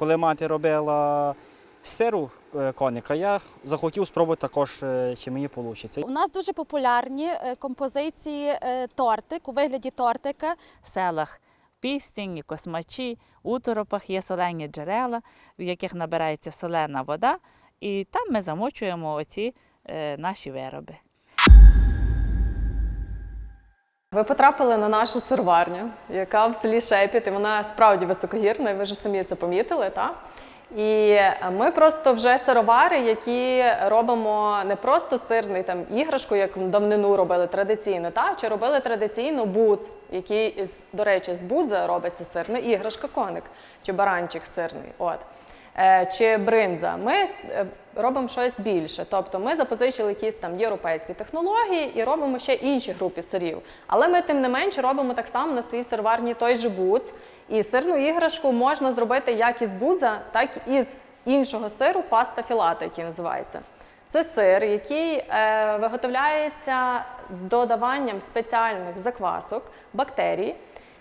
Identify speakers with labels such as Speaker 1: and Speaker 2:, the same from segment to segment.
Speaker 1: коли мати робила сиру е, коника, я захотів спробувати також, е, чи мені вийде.
Speaker 2: У нас дуже популярні е, композиції тортик у вигляді тортика.
Speaker 3: В селах Пістінь, Космачі, Уторопах є солені джерела, в яких набирається солена вода, і там ми замочуємо оці е, наші вироби.
Speaker 4: Ви потрапили на нашу сироварню, яка в селі Шепіт, і вона справді високогірна, і ви ж самі це помітили, так? І ми просто вже сировари, які робимо не просто сирний там іграшку, як давнину робили традиційно, та? чи робили традиційно буц, який, до речі, з будза робиться сирна іграшка коник, чи баранчик сирний. От. Е, чи бринза. Ми е, робимо щось більше. Тобто ми запозичили якісь там європейські технології і робимо ще інші групи сирів. Але ми тим не менше робимо так само на своїй сироварні той же буц. І сирну іграшку можна зробити як із буза, так і з іншого сиру паста філата, який називається. Це сир, який е, виготовляється додаванням спеціальних заквасок, бактерій,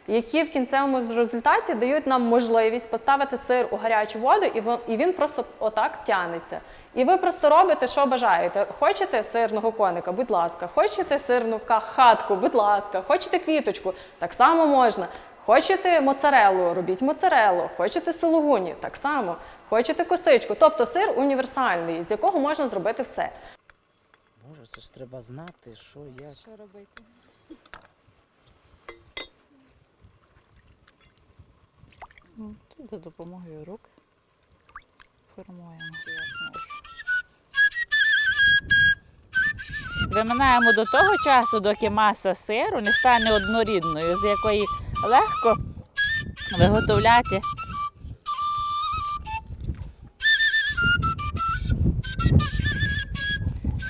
Speaker 4: які в кінцевому результаті дають нам можливість поставити сир у гарячу воду, і він, просто отак тянеться. І ви просто робите, що бажаєте. Хочете сирного коника, будь ласка, хочете сирну хатку, будь ласка, хочете квіточку, так само можна. Хочете моцарелу, робіть моцарелу, хочете сулугуні, так само, хочете косичку. Тобто сир універсальний, з якого можна зробити все.
Speaker 5: Боже, це ж треба знати, що як.
Speaker 2: Що робити?
Speaker 3: Тут за допомогою рук формуємо. Виминаємо до того часу, доки маса сиру не стане однорідною, з якої легко виготовляти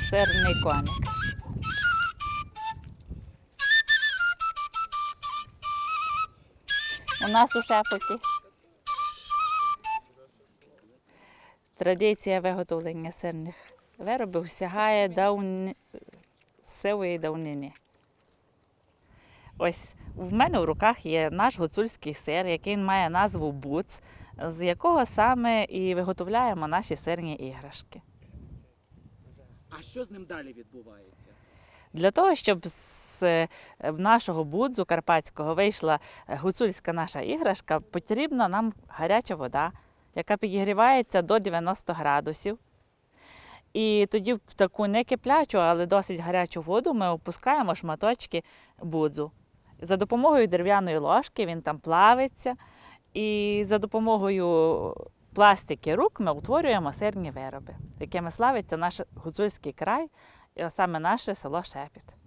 Speaker 3: сирний коник. У нас у шепоті. Традиція виготовлення сирних виробів сягає давни... сивої давнини. Ось в мене в руках є наш гуцульський сир, який має назву буц, з якого саме і виготовляємо наші сирні іграшки.
Speaker 5: А що з ним далі відбувається?
Speaker 3: Для того, щоб з е, нашого будзу карпатського вийшла гуцульська наша іграшка, потрібна нам гаряча вода, яка підігрівається до 90 градусів. І тоді в таку не киплячу, але досить гарячу воду ми опускаємо шматочки будзу. За допомогою дерев'яної ложки він там плавиться, і за допомогою пластики рук ми утворюємо сирні вироби, якими славиться наш гуцульський край, і саме наше село Шепіт.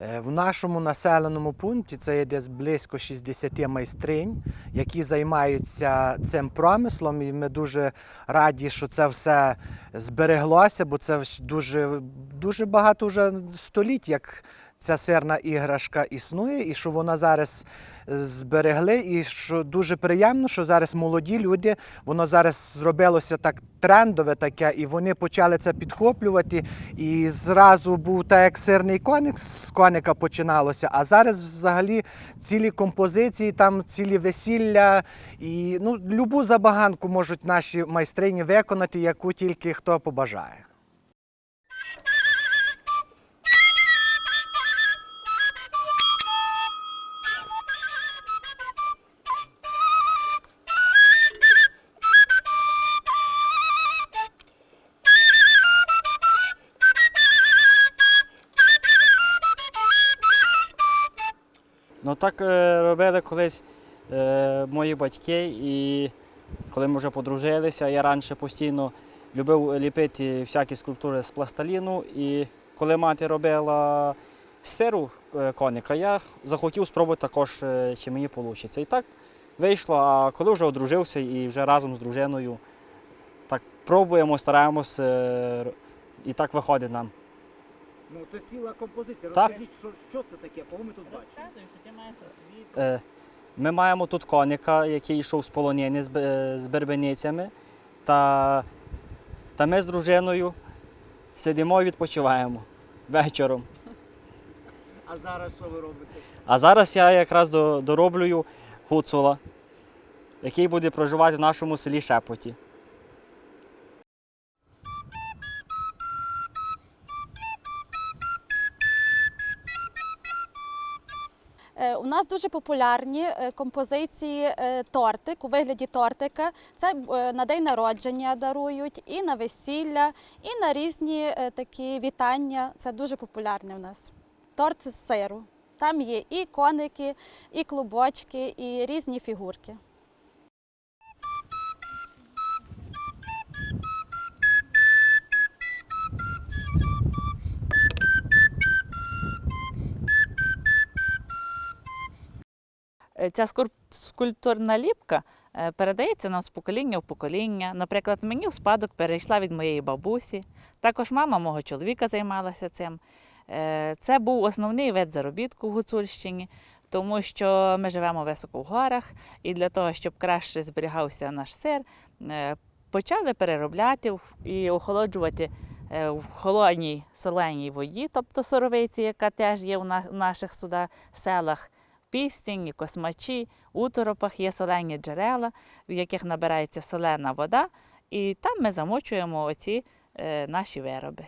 Speaker 6: В нашому населеному пункті це є десь близько 60 майстринь, які займаються цим промислом. І ми дуже раді, що це все збереглося, бо це дуже, дуже багато вже століть, як ця сирна іграшка існує, і що вона зараз зберегли. І що дуже приємно, що зараз молоді люди, воно зараз зробилося так трендове таке, і вони почали це підхоплювати. І зразу був так, як сирний коник, з коника починалося. А зараз взагалі цілі композиції, там цілі весілля. І ну, любу забаганку можуть наші майстрині виконати, яку тільки хто побажає.
Speaker 1: Так е, робили колись е, мої батьки, і коли ми вже подружилися, я раніше постійно любив ліпити всякі скульптури з пластиліну. І коли мати робила сиру е, коника, я захотів спробувати також, чи мені вийде. І так вийшло. А коли вже одружився і вже разом з дружиною, так пробуємо, стараємось, і так виходить нам.
Speaker 5: Ну це ціла композиція.
Speaker 1: Так.
Speaker 5: Розкажіть, що, що це таке? Кого ми тут бачимо?
Speaker 1: Е, Ми маємо тут коника, який йшов з полонини з, бе- з бербеницями. Та, та ми з дружиною сидимо і відпочиваємо вечором.
Speaker 5: А зараз що ви робите?
Speaker 1: А зараз я якраз до- дороблюю гуцула. який буде проживати в нашому селі Шепоті.
Speaker 2: У нас дуже популярні е, композиції е, тортик у вигляді тортика. Це е, на день народження дарують, і на весілля, і на різні е, такі вітання. Це дуже популярне в нас. Торт з сиру. Там є і коники, і клубочки, і різні фігурки.
Speaker 3: Ця скур- скульптурна ліпка е, передається нам з покоління в покоління. Наприклад, мені в спадок перейшла від моєї бабусі. Також мама мого чоловіка займалася цим. Е, Це був основний вид заробітку в Гуцульщині, тому що ми живемо високо в горах, і для того, щоб краще зберігався наш сир, е, почали переробляти і охолоджувати е, в холодній соленій воді, тобто соровиці, яка теж є у наших сюди селах. Пістінь, космачі, уторопах є солені джерела, в яких набирається солена вода, і там ми замочуємо оці е, наші вироби.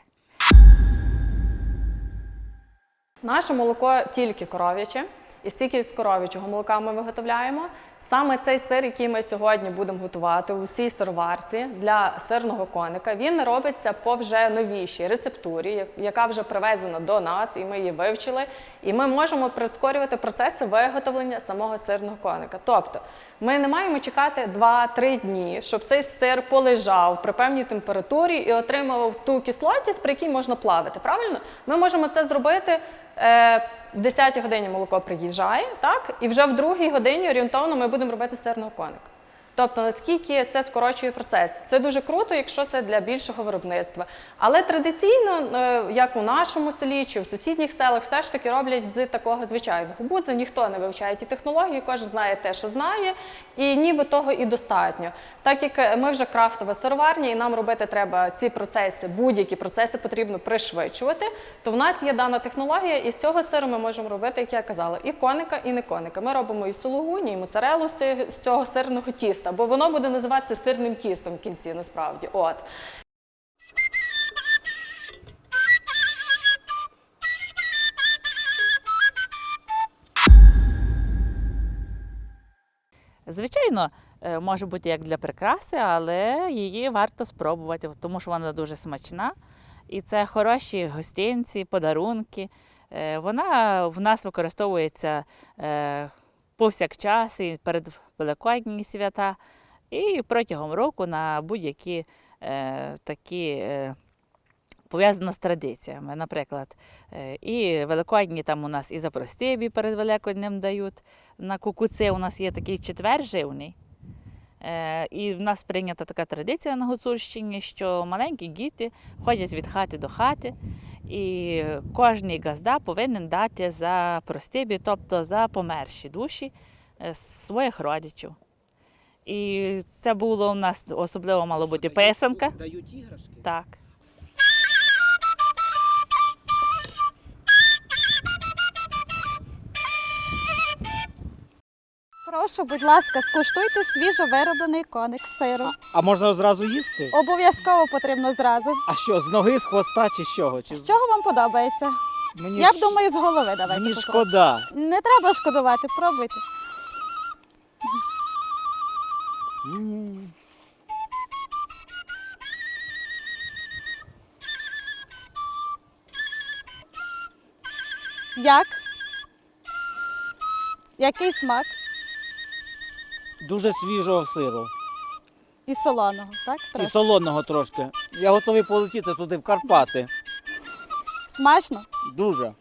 Speaker 4: Наше молоко тільки коров'яче, і стільки з коров'ячого молока ми виготовляємо. Саме цей сир, який ми сьогодні будемо готувати у цій сироварці для сирного коника, він робиться по вже новішій рецептурі, яка вже привезена до нас, і ми її вивчили. І ми можемо прискорювати процеси виготовлення самого сирного коника. Тобто ми не маємо чекати 2-3 дні, щоб цей сир полежав при певній температурі і отримував ту кислотність, при якій можна плавати. Правильно? Ми можемо це зробити. Е, в 10 годині молоко приїжджає, так? І вже в 2 годині орієнтовно ми будемо робити сирного коника. Тобто, наскільки це скорочує процес. Це дуже круто, якщо це для більшого виробництва. Але традиційно, е, як у нашому селі чи в сусідніх селах, все ж таки роблять з такого звичайного будзу. Ніхто не вивчає ті технології, кожен знає те, що знає, і ніби того і достатньо. Так як е, ми вже крафтова сироварня, і нам робити треба ці процеси, будь-які процеси потрібно пришвидшувати, то в нас є дана технологія, і з цього сиру ми можемо робити, як я казала, і коника, і не коника. Ми робимо і сулугуні, і моцарелу з цього сирного тіста, бо воно буде називатися сирним тістом в кінці, насправді. От.
Speaker 3: Звичайно, е, може бути як для прикраси, але її варто спробувати, тому що вона дуже смачна. І це хороші гостинці, подарунки. Е, Вона в нас використовується е, повсякчас і перед Великодні свята, і протягом року на будь-які е, такі. е, Пов'язано з традиціями. Наприклад, е, і Великодні там у нас і за простибі перед Великоднем дають. На кукуці у нас є такий четвер живний. Е, І в нас прийнята така традиція на Гуцульщині, що маленькі діти ходять від хати до хати, і кожний газда повинен дати за простибі, тобто за померші душі е, своїх родичів. І це було у нас особливо мало бути писанка.
Speaker 5: Дають іграшки.
Speaker 3: Так.
Speaker 2: Прошу, будь ласка, скуштуйте свіжо вироблений коник з сиру.
Speaker 5: А можна одразу їсти?
Speaker 2: Обов'язково потрібно зразу.
Speaker 5: А що, з ноги, з хвоста чи з чого? Чи...
Speaker 2: З чого вам подобається?
Speaker 5: Мені
Speaker 2: Я б думаю, з голови давайте.
Speaker 5: Мені
Speaker 2: попробуємо.
Speaker 5: шкода.
Speaker 2: Не треба шкодувати, пробуйте.
Speaker 5: М.
Speaker 2: Як? Який смак?
Speaker 7: Дуже свіжого сиру
Speaker 2: І солоного, так?
Speaker 7: і
Speaker 2: Трошки.
Speaker 7: солоного трошки. Я готовий полетіти туди в Карпати.
Speaker 2: Смачно?
Speaker 7: Дуже.